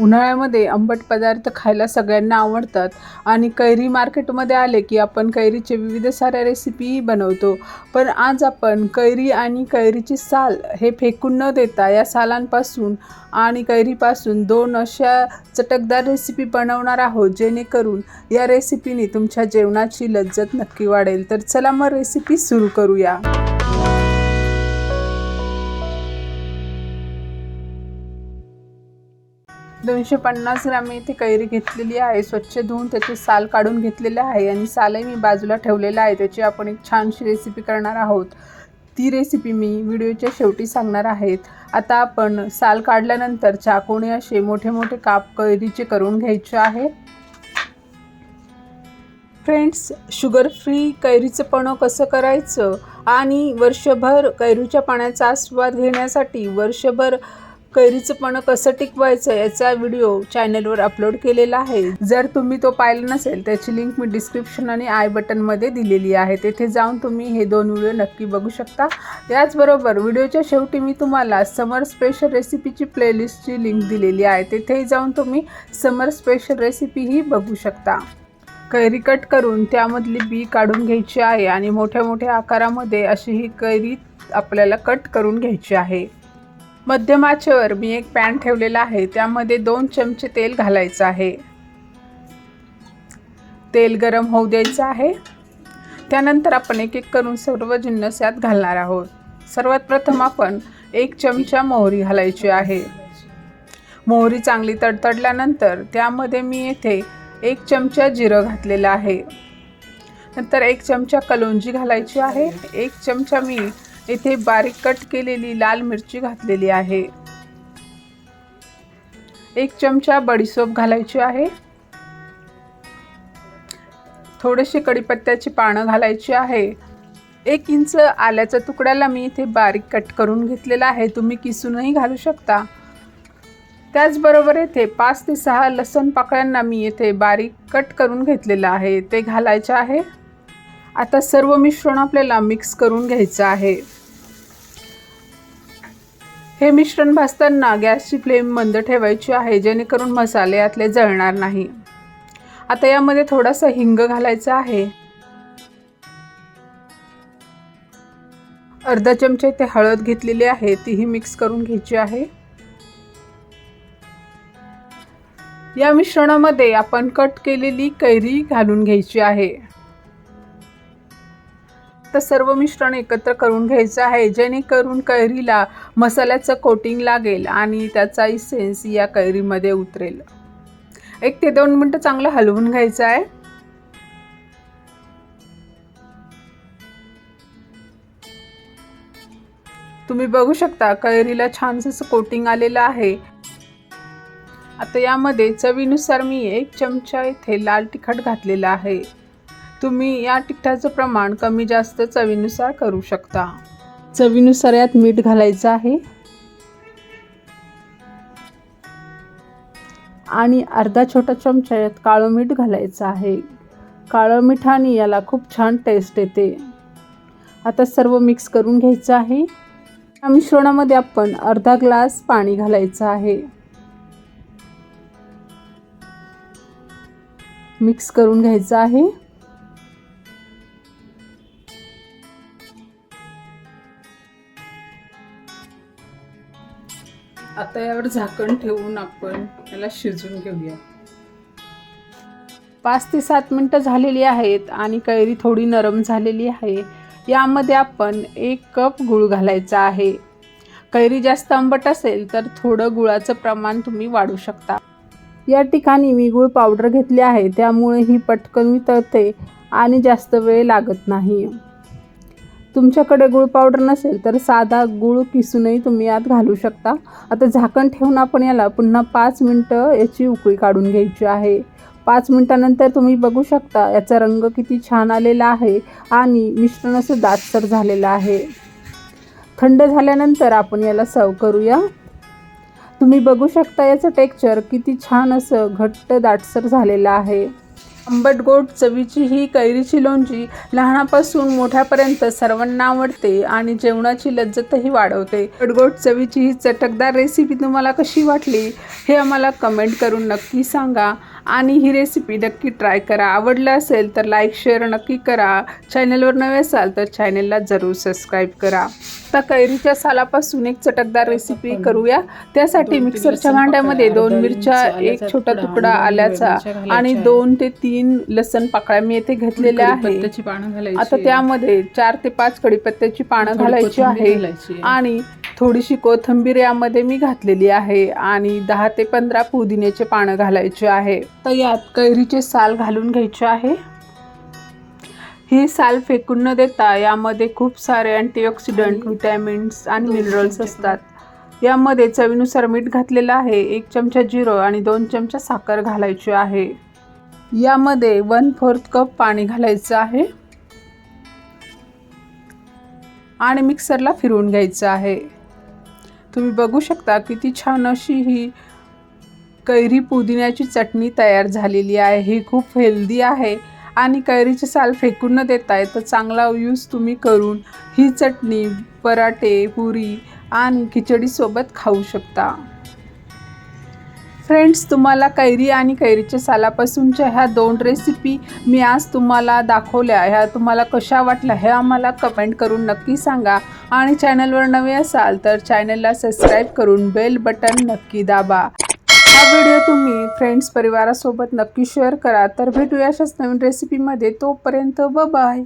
उन्हाळ्यामध्ये आंबट पदार्थ खायला सगळ्यांना आवडतात. आणि कैरी मार्केटमध्ये आले की आपण कैरीचे विविध साऱ्या रेसिपीही बनवतो. पण आज आपण कैरी आणि कैरीची साल हे फेकून न देता या सालांपासून आणि कैरीपासून दोन अशा चटकदार रेसिपी बनवणार आहोत जेणेकरून या रेसिपीने तुमच्या जेवणाची लज्जत नक्की वाढेल. तर चला मग रेसिपी सुरू करूया. दोनशे पन्नास ग्राम मी इथे कैरी घेतलेली आहे. स्वच्छ धुवून त्याची साल काढून घेतलेले आहे आणि सालही मी बाजूला ठेवलेला आहे. त्याची आपण एक छानशी रेसिपी करणार आहोत. ती रेसिपी मी व्हिडिओच्या शेवटी सांगणार आहेत. आता आपण साल काढल्यानंतर चाकूने असे मोठे मोठे काप कैरीचे करून घ्यायचे आहे. फ्रेंड्स शुगर फ्री कैरीचं पणं कसं करायचं? आणि वर्षभर कैरीच्या पाण्याचा आस्वाद घेण्यासाठी वर्षभर कैरीचं पण कसं टिकवायचं याचा व्हिडिओ चॅनलवर अपलोड केलेला आहे. जर तुम्ही तो पाहिला नसेल त्याची लिंक मी डिस्क्रिप्शन आणि आय बटनमध्ये दिलेली आहे. तेथे जाऊन तुम्ही हे दोन व्हिडिओ नक्की बघू शकता. याचबरोबर व्हिडिओच्या शेवटी मी तुम्हाला समर स्पेशल रेसिपीची प्लेलिस्टची लिंक दिलेली आहे. तेथेही जाऊन तुम्ही समर स्पेशल रेसिपीही बघू शकता. कैरी कट करून त्यामधली बी काढून घ्यायची आहे आणि मोठ्या मोठ्या आकारामध्ये अशी ही कैरी आपल्याला कट करून घ्यायची आहे. मध्यम आचेवर मी एक पॅन ठेवलेला आहे. त्यामध्ये दोन चमचे तेल घालायचं आहे. तेल गरम होऊ द्यायचं आहे. त्यानंतर आपण एक एक करून सर्व जिन्नस यात घालणार आहोत. सर्वात प्रथम आपण एक चमचा मोहरी घालायची आहे. मोहरी चांगली तडतडल्यानंतर त्यामध्ये मी येथे एक चमचा जिरं घातलेलं आहे. नंतर एक चमचा कलोंजी घालायची आहे. एक चमचा मी येथे बारीक कट केलेली लाल मिरची घातलेली आहे. एक चमचा बडीसोप घालायची आहे. थोडेसे कडीपत्त्याची पानं घालायची आहे. एक इंच आल्याच्या तुकड्याला मी इथे बारीक कट करून घेतलेला आहे. तुम्ही किसूनही घालू शकता. त्याचबरोबर येथे पाच ते सहा लसण पाकळ्यांना मी येथे बारीक कट करून घेतलेलं आहे. ते घालायचं आहे. आता सर्व मिश्रण आपल्याला मिक्स करून घ्यायचं आहे. हे मिश्रण भाजताना गॅसची फ्लेम मंद ठेवायची आहे जेणेकरून मसाले यातले जळणार नाही. आता यामध्ये थोडासा हिंग घालायचा आहे. अर्धा चमचा इथे हळद घेतलेली आहे तीही मिक्स करून घ्यायची आहे. या मिश्रणामध्ये आपण कट केलेली कैरी घालून घ्यायची आहे. तर सर्व मिश्रण एकत्र करून घ्यायचं आहे जेणेकरून कैरीला मसाल्याचं कोटिंग लागेल आणि त्याचा इसेन्स या कैरीमध्ये उतरेल. एक ते दोन मिनटं चांगलं हलवून घ्यायचं आहे. तुम्ही बघू शकता कैरीला छानसं असं कोटिंग आलेलं आहे. आता यामध्ये चवीनुसार मी एक चमचा इथे लाल तिखट घातलेला आहे. तुम्ही या तिखटाचं प्रमाण कमी जास्त चवीनुसार करू शकता. चवीनुसार यात मीठ घालायचं आहे. आणि अर्धा छोटा चमचा यात काळं मीठ घालायचं आहे. काळं मिठाने याला खूप छान टेस्ट येते. आता सर्व मिक्स करून घ्यायचं आहे. या मिश्रणामध्ये आपण अर्धा ग्लास पाणी घालायचं आहे. मिक्स करून घ्यायचं आहे. आता यावर झाकण ठेवून आपण याला शिजवून घेऊया. पाच ते सात मिनटं झालेली आहेत आणि कैरी थोडी नरम झालेली आहे. यामध्ये आपण एक कप गूळ घालायचा आहे. कैरी जास्त आंबट असेल तर थोडं गुळाचं प्रमाण तुम्ही वाढू शकता. या ठिकाणी मी गूळ पावडर घेतली आहे त्यामुळे ही पटकन वितळते आणि जास्त वेळ लागत नाही. तुमच्याकडे गूळ पावडर नसेल तर साधा गूळ किसूनही तुम्ही यात घालू शकता. आता झाकण ठेवून आपण याला पुन्हा पाच मिनटं याची उकळी काढून घ्यायची आहे. पाच मिनटानंतर तुम्ही बघू शकता याचा रंग किती छान आलेला आहे आणि मिश्रण असं दाटसर झालेलं आहे. थंड झाल्यानंतर आपण याला सर्व करूया. तुम्ही बघू शकता याचं टेक्चर किती छान असं घट्ट दाटसर झालेलं आहे. आंबट गोड चवीची ही कैरीची लोणची लहानापासून मोठ्यापर्यंत सर्वांना आवडते आणि जेवणाची लज्जतही वाढवते. आंबट चवीची ही चटकदार रेसिपी तुम्हाला कशी वाटली हे आम्हाला कमेंट करून नक्की सांगा आणि ही रेसिपी नक्की ट्राय करा. आवडलं असेल तर लाईक शेअर नक्की करा. चॅनलवर नवे असाल तर चॅनलला जरूर सबस्क्राईब करा. आता कैरीच्या सालापासून एक चटकदार रेसिपी करूया. त्यासाठी मिक्सरच्या भांड्यामध्ये दोन मिरच्या एक छोटा तुकडा आल्याचा आणि दोन ते तीन लसण पाकळ्या मी येथे घेतलेल्या आहे त्याची पानं घालायची आता त्यामध्ये चार ते पाच कढीपत्त्याची पानं घालायची आहे. आणि थोडीशी कोथिंबीर यामध्ये मी घातलेली आहे आणि दहा ते पंधरा पुदिन्याचे पानं घालायचे आहे. तर यात कैरीचे साल घालून घ्यायचे आहे. ही साल फेकून न देता यामध्ये खूप सारे अँटीऑक्सिडंट व्हिटॅमिन्स आणि मिनरल्स असतात. यामध्ये चवीनुसार मीठ घातलेलं आहे एक चमचा जिरं आणि दोन चमचा साखर घालायची आहे. यामध्ये वन फोर्थ कप पाणी घालायचं आहे. आणि मिक्सरला फिरवून घ्यायचं आहे. तुम्ही बघू शकता किती छान अशी ही कैरी पुदिन्याची चटणी तयार झालेली आहे. ही खूप हेल्दी आहे. आणि कैरीचे साल फेकून न देताय तर चांगला यूज तुम्ही करून ही चटणी पराठे पुरी आणि खिचडीसोबत खाऊ शकता. फ्रेंड्स तुम्हाला कैरी आणि कैरीच्या सालापासूनच्या ह्या दोन रेसिपी मी आज तुम्हाला दाखवल्या. ह्या तुम्हाला कशा वाटल्या हे आम्हाला कमेंट करून नक्की सांगा. आणि चॅनलवर नवे असाल तर चॅनलला सबस्क्राईब करून बेल बटन नक्की दाबा. हा व्हिडिओ तुम्ही फ्रेंड्स परिवारासोबत नक्की शेअर करा. तर भेटूया अशाच नवीन रेसिपीमध्ये तोपर्यंत व बाय